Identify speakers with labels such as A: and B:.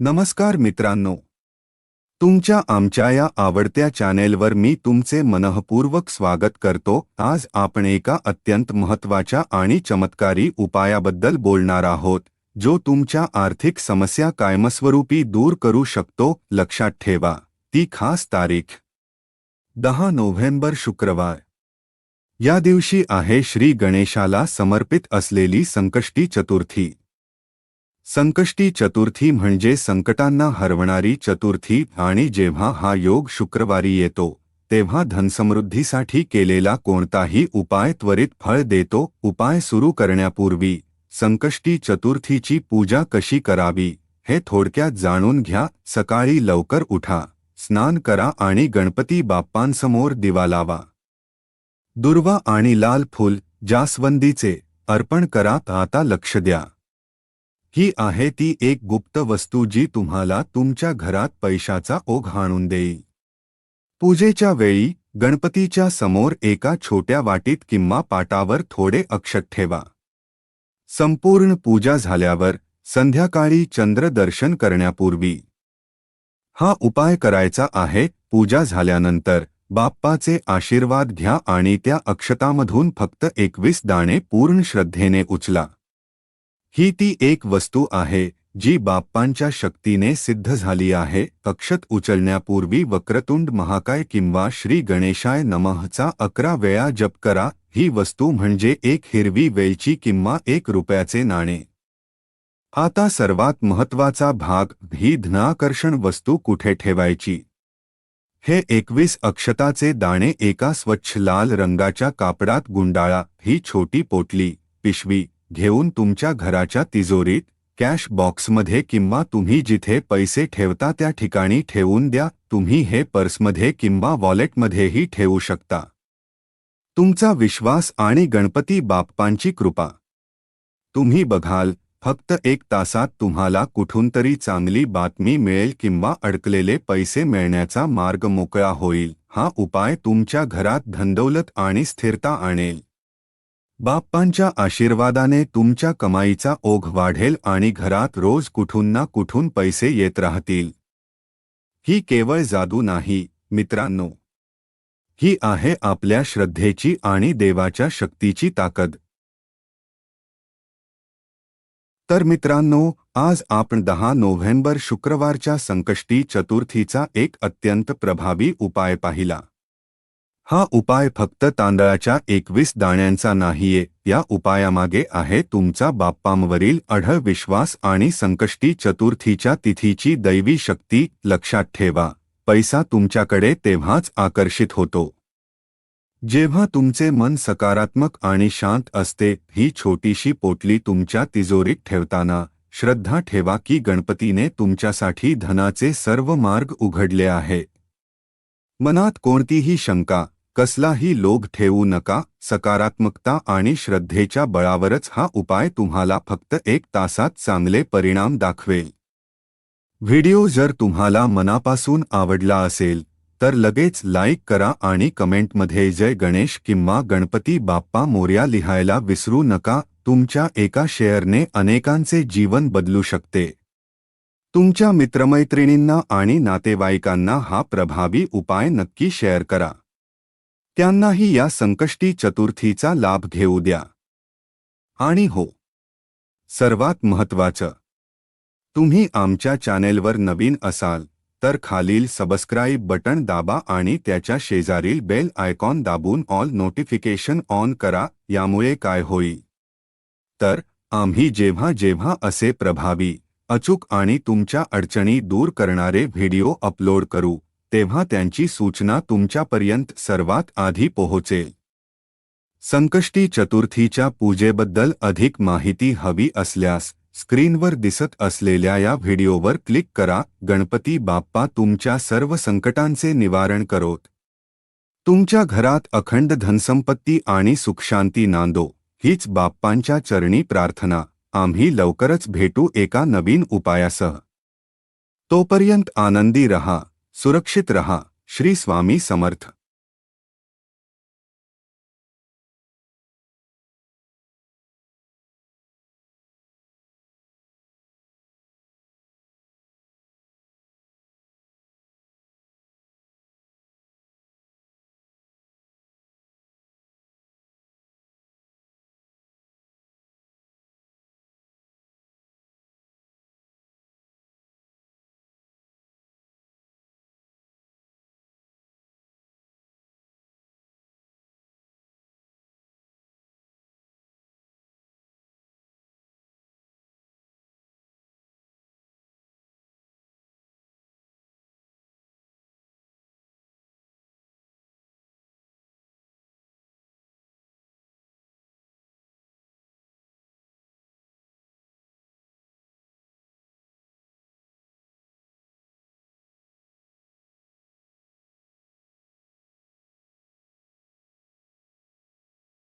A: नमस्कार मित्रांनो. तुमच्या आमच्या या आवडत्या चॅनेलवर मी तुमचे मनःपूर्वक स्वागत करतो. आज आपण एका अत्यंत महत्त्वाच्या आणि चमत्कारी उपायाबद्दल बोलणार आहोत जो तुमच्या आर्थिक समस्या कायमस्वरूपी दूर करू शकतो. लक्षात ठेवा ती खास तारीख. दहा नोव्हेंबर शुक्रवार. या दिवशी आहे श्री गणेशाला समर्पित असलेली संकष्टी चतुर्थी. संकष्टी चतुर्थी म्हणजे संकटांना हरवणारी चतुर्थी आणि जेव्हा हा योग शुक्रवारी येतो, तेव्हा धनसमृद्धीसाठी कोणताही उपाय त्वरित फळ देतो. उपाय सुरू करण्यापूर्वी संकष्टी चतुर्थीची पूजा कशी करावी हे थोडक्यात जाणून घ्या. लवकर उठा, स्नान करा आणि गणपती बाप्पांसमोर दिवा लावा. दुर्वा आणि लाल फूल जास्वंदीचे अर्पण करा. आता लक्ष द्या. ही आहे ती एक गुप्त वस्तू जी तुम्हाला तुमच्या घरात पैशाचा ओघ आणून देईल. पूजेच्या वेळी गणपतीच्या समोर एका छोट्या वाटीत किंवा पाटावर थोडे अक्षत ठेवा. संपूर्ण पूजा झाल्यावर संध्याकाळी चंद्रदर्शन करण्यापूर्वी. हा उपाय करायचा आहे पूजा झाल्यानंतर बाप्पाचे आशीर्वाद घ्या आणि त्या अक्षतामधून फक्त एकवीस दाणे पूर्ण श्रद्धेने उचला. ही ती एक वस्तू आहे जी बाप्पांच्या शक्तीने सिद्ध झाली आहे. अक्षत उचलण्यापूर्वी वक्रतुंड महाकाय किंवा श्री गणेशाय नमःचा अकरा वेळा जप करा. ही वस्तू म्हणजे एक हिरवी वेलची किंवा एक रुपयाचे नाणे. आता सर्वात महत्त्वाचा भाग ही धनाकर्षण वस्तू कुठे ठेवायची? हे एकवीस अक्षताचे दाणे एका स्वच्छ लाल रंगाच्या कापडात गुंडाळा. ही छोटी पोटली पिशवी घेऊन तुमच्या घराच्या तिजोरीत कॅश बॉक्समध्ये किंवा तुम्ही जिथे पैसे ठेवता त्या ठिकाणी ठेवून द्या तुम्ही हे पर्समध्ये किंवा वॉलेटमध्येही ठेवू शकता. तुमचा विश्वास आणि गणपती बाप्पांची कृपा. तुम्ही बघाल फक्त एक तासात तुम्हाला कुठून तरी चांगली बातमी मिळेल किंवा अडकलेले पैसे मिळण्याचा मार्ग मोकळा होईल हा उपाय तुमच्या घरात धंदौलत आणि स्थिरता आणेल. बाप्पांच्या आशीर्वादाने तुमच्या कमाईचा ओघ वाढेल आणि घरात रोज कुठून ना कुठून पैसे येत राहतील. ही केवळ जादू नाही मित्रांनो. ही आहे आपल्या श्रद्धेची आणि देवाच्या शक्तीची ताकद. तर मित्रांनो आज आपण दहा नोव्हेंबर शुक्रवारच्या संकष्टी चतुर्थीचा एक अत्यंत प्रभावी उपाय पाहिला. हा उपाय फक्त तांदळाच्या एकवीस दाण्यांचा नाहीये या उपायामागे आहे तुमचा बाप्पांवरील अढळ विश्वास आणि संकष्टी चतुर्थीच्या तिथीची दैवी शक्ती लक्षात ठेवा. पैसा तुमच्याकडे तेव्हाच आकर्षित होतो. जेव्हा तुमचे मन सकारात्मक आणि शांत असते ही छोटीशी पोटली तुमच्या तिजोरीत ठेवताना श्रद्धा ठेवा की गणपतीने तुमच्यासाठी धनाचे सर्व मार्ग उघडले आहे. मनात कोणतीही शंका कसलाही लोभ ठेवू नका सकारात्मकता आणि श्रद्धेच्या बळावरच हा उपाय तुम्हाला फक्त एक तासात चांगले परिणाम दाखवेल. व्हिडिओ जर तुम्हाला मनापासून आवडला असेल तर लगेच लाईक करा आणि कमेंटमध्ये जय गणेश किंवा गणपती बाप्पा मोर्या लिहायला विसरू नका तुमच्या एका शेअरने अनेकांचे जीवन बदलू शकते. तुमच्या मित्रमैत्रिणींना आणि नातेवाईकांना हा प्रभावी उपाय नक्की शेअर करा. त्यांनाही या संकष्टी चतुर्थीचा लाभ घेऊ द्या. आणि हो, सर्वात महत्वाचं तुम्ही आमच्या चॅनेलवर नवीन असाल, तर खालील सबस्क्राईब बटन दाबा आणि त्याच्या शेजारील बेल आयकॉन दाबून ऑल नोटिफिकेशन ऑन करा, यामुळे काय होईल? तर, आम्ही जेव्हा जेव्हा असे प्रभावी, अचूक आणि तुमच्या अडचणी दूर करणारे व्हिडिओ अपलोड करू तेव्हा त्यांची सूचना तुमच्यापर्यंत सर्वात आधी पोहोचेल. संकष्टी चतुर्थीच्या पूजेबद्दल अधिक माहिती हवी असल्यास स्क्रीनवर दिसत असलेल्या या व्हिडिओवर क्लिक करा गणपती बाप्पा तुमच्या सर्व संकटांचे निवारण करोत. तुमच्या घरात अखंड धनसंपत्ती आणि सुखशांती नांदो हीच बाप्पांच्या चरणी प्रार्थना आम्ही लवकरच भेटू एका नवीन उपायासह. तोपर्यंत आनंदी रहा. सुरक्षित रहा। श्री स्वामी समर्थ।